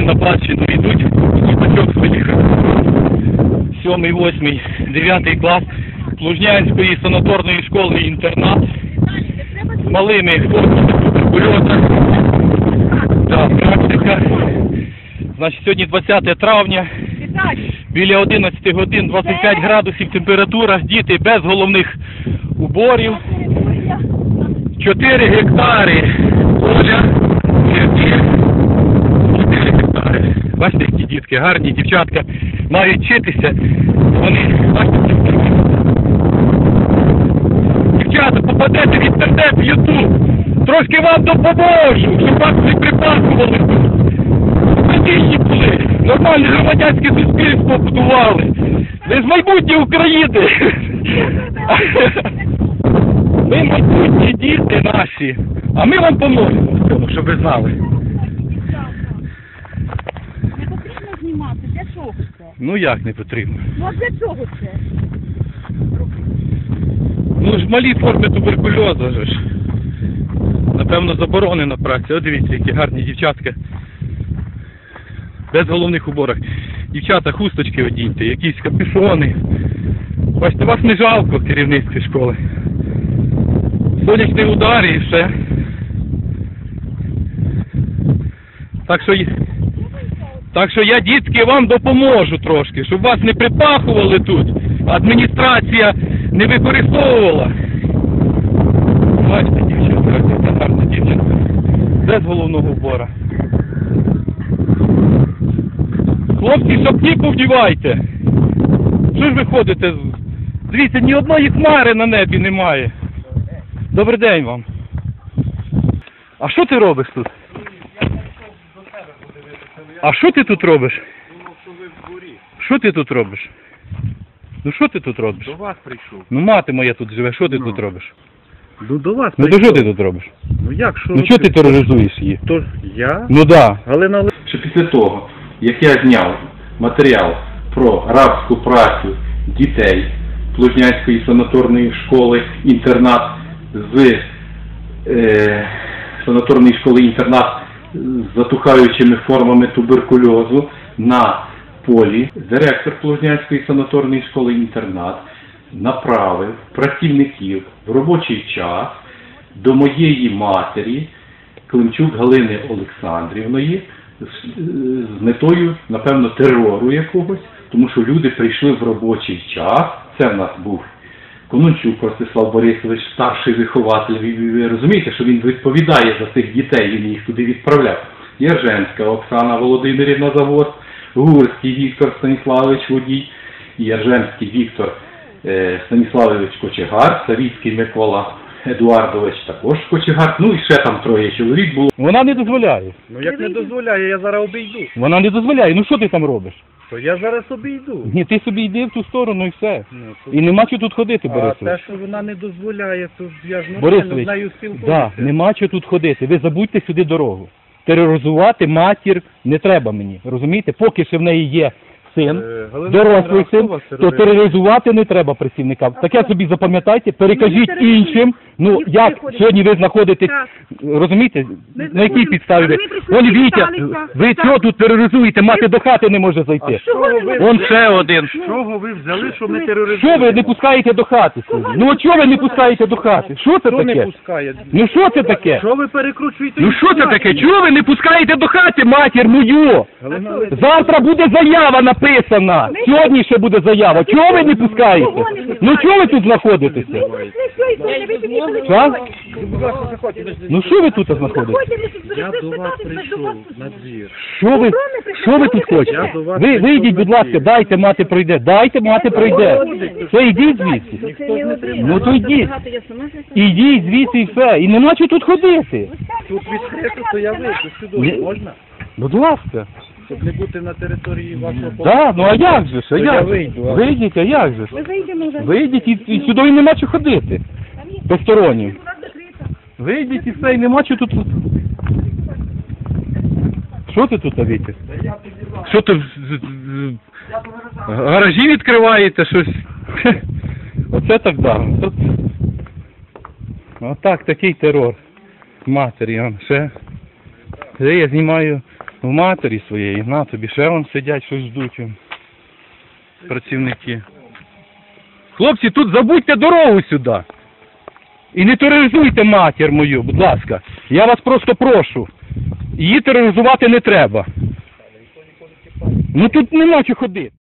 Батчину йдуть, діточок своїх. Сьомий, восьмий, дев'ятий клас Лужнянської санаторної школи інтернат з малими туберкульоза. Так, практика. Значить, сьогодні 20 травня, біля 11 годин 25 градусів температура, діти без головних уборів. 4 гектари поля, 4 гектари. Бачите, які дітки, гарні дівчатка, мають вчитися. Вони, бачите, дівчата, попадете в інтернет, в Ютуб. Трошки вам допоможу, щоб вас не припасували тут. Надійні були, нормальне громадянське суспільство будували. Ви з майбутнє України. Ми майбутні діти наші, а ми вам поможемо в цьому, щоб ви знали. Не потрібно знімати, для чого це? Ну як не потрібно? Ну а для чого це? Ну ж малі форми туберкульозу ж. Напевно, заборонена праця. От дивіться, які гарні дівчатка. Без головних уборах. Дівчата, хусточки одіньте, якісь капюшони. Бачите, вас не жалко в керівництві школи. Сонячний удар і все. Так що, так що я, дітки, вам допоможу трошки, щоб вас не припахували тут. Адміністрація не використовувала. Бачите, дівчинка, яка гарна дівчинка. Без головного убора. Хлопці, шапки повдівайте. Що ж ви ходите? Дивіться, ні одної хмари на небі немає. Добрий день вам. А що ти робиш тут? А що ти тут робиш? Що ти тут робиш? Ну що ти тут робиш? До вас прийшов. Ну мати моя тут живе, що ти Ну. тут робиш? Ну до вас Ну то що ти тут робиш? Ну як, що? Ну що ти тероризуєш її? То я? Ну да. Галина Олег- що після того, як я зняв матеріал про рабську працю дітей Плужнянської санаторної школи інтернат з е, санаторної школи інтернат затухаючими формами туберкульозу на полі, директор Плужнянської санаторної школи інтернат направив працівників в робочий час до моєї матері Климчук Галини Олександрівної з метою, напевно, терору якогось, тому що люди прийшли в робочий час. Це в нас був Конончук Ростислав Борисович, старший вихователь. Ви, розумієте, що він відповідає за цих дітей, він їх туди відправляв. Єрженська Оксана Володимирівна Завоз, Гурський Віктор Станіславович Водій, Єрженський Віктор е, Станіславович Кочегар, Савіцький Микола Едуардович також Кочегар, ну і ще там троє чоловік було. Вона не дозволяє. Ну як не дозволяє, я зараз обійду. Вона не дозволяє. Ну що ти там робиш? То я зараз обійду. Ні, ти собі йди в ту сторону і все. Ну, то... І нема чого тут ходити, А те, Борисович. що вона не дозволяє, то ж я ж нормально Борисович, з нею да, нема чого тут ходити. Ви забудьте сюди дорогу. Тероризувати матір не треба мені. Розумієте? Поки ще в неї є син, Е, Галина дорослий син, то тероризує? тероризувати не треба працівника. Таке собі запам'ятайте, перекажіть іншим. Ну Ніхто як не ходить. сьогодні ви знаходитесь, Так. розумієте, Ми на якій підставі ви? А ми прийшли, Вон Вітя, ви Так. чого тут тероризуєте? Мати до хати не може зайти. Чого ви, Вон ще один. з чого ви взяли, що ми тероризуємо? Що ви не пускаєте до хати? сьогодні? Ну от чого ви не пускаєте до хати? Що це Хто не таке? пускає? Ну що це таке? Що ви перекручуєте? Ну що це таке? Чого ви не пускаєте до хати матір мою? Завтра буде заява написана. Сьогодні ще буде заява. Чого ви не пускаєте? Ну чого ви тут знаходитеся? Що? Ну що ви тут знаходитесь? Я до вас прийшов на двір. Що ви, що ви тут хочете? Ви вийдіть, будь ласка, дайте мати пройде. Дайте мати пройде. Все, йдіть звідси. Ну то йдіть. Ідіть звідси і все. І нема чого тут ходити. Тут відкрито, то я вийду сюди. Можна? Будь ласка. Щоб не бути на території вашого Да, ну а як же ж? А як? же? Вийдіть, а як же ж? Вийдемо вже. Вийдіть і, і сюди і нема чого ходити. Постороннім. Вийдіть і все, нема чого тут. Що ти тут, Вітя? Що ти в- гаражі відкриваєте щось? Оце так да. Тут... Отак, такий терор. Матері, он ще. Це я знімаю в матері своєї. На тобі ще вон сидять, щось ждуть. он, Працівники. Хлопці, тут забудьте дорогу сюди. І не тероризуйте матір мою, будь ласка. Я вас просто прошу. Її тероризувати не треба. Ну тут нема чого ходити.